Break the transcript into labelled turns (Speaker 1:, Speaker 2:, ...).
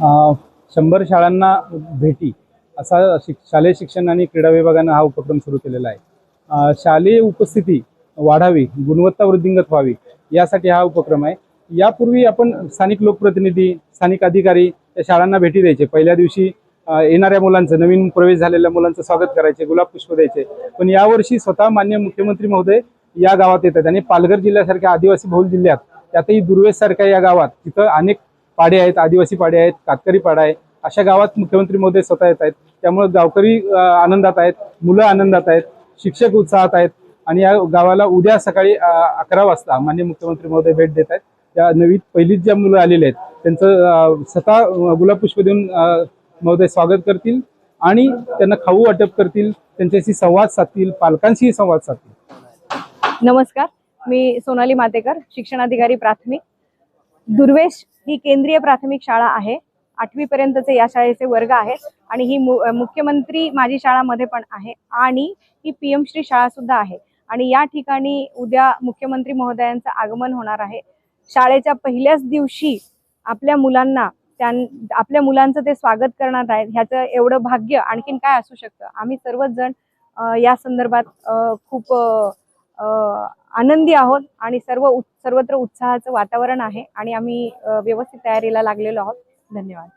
Speaker 1: शंभर शाळांना भेटी असा शिक शालेय शिक्षण आणि क्रीडा विभागानं हा उपक्रम सुरू केलेला आहे. शालेय उपस्थिती वाढावी गुणवत्ता वृद्धिंगत व्हावी यासाठी हा उपक्रम आहे. यापूर्वी आपण स्थानिक लोकप्रतिनिधी स्थानिक अधिकारी त्या शाळांना भेटी द्यायचे. पहिल्या दिवशी येणाऱ्या मुलांचं नवीन प्रवेश झालेल्या मुलांचं स्वागत करायचे गुलाब पुष्प द्यायचे. पण यावर्षी स्वतः मान्य मुख्यमंत्री महोदय या गावात येतात. आणि पालघर जिल्ह्यासारख्या आदिवासी बहुल जिल्ह्यात त्यातही दुर्वेशसारख्या या गावात तिथं अनेक पाडे आहेत आदिवासी पाडे आहेत कातकरी पाडा आहे. अशा गावात मुख्यमंत्री महोदय स्वतः येत आहेत. त्यामुळे गावकरी आनंदात आहेत मुलं आनंदात आहेत शिक्षक उत्साहात आहेत आणि या गावाला उद्या सकाळी अकरा वाजता मान्य मुख्यमंत्री महोदय भेट देत आहेत. त्या नवीन पहिलीच ज्या मुलं आलेले आहेत त्यांचं स्वतः गुलाबपुष्प गुलाब पुष्प देऊन महोदय स्वागत करतील आणि त्यांना खाऊ वाटप करतील त्यांच्याशी संवाद साधतील पालकांशीही संवाद साधतील.
Speaker 2: नमस्कार. मी सोनाली मातेकर शिक्षणाधिकारी प्राथमिक. दुर्वेश ही केंद्रीय प्राथमिक शाळा आहे. आठवीपर्यंतचे या शाळेचे वर्ग आहेत आणि ही मु मुख्यमंत्री माझी शाळामध्ये पण आहे आणि ही पी एम श्री शाळासुद्धा आहे. आणि या ठिकाणी उद्या मुख्यमंत्री महोदयांचं आगमन होणार आहे. शाळेच्या पहिल्याच दिवशी आपल्या मुलांना त्यां आपल्या मुलांचं ते स्वागत करणार आहेत ह्याचं एवढं भाग्य आणखीन काय असू शकतं? आम्ही सर्वच जण या संदर्भात खूप आनंदी आहोत आणि सर्व सर्वत्र उत्साहाचं वातावरण आहे आणि आम्ही व्यवस्थित तयारीला लागलेलो आहोत. धन्यवाद.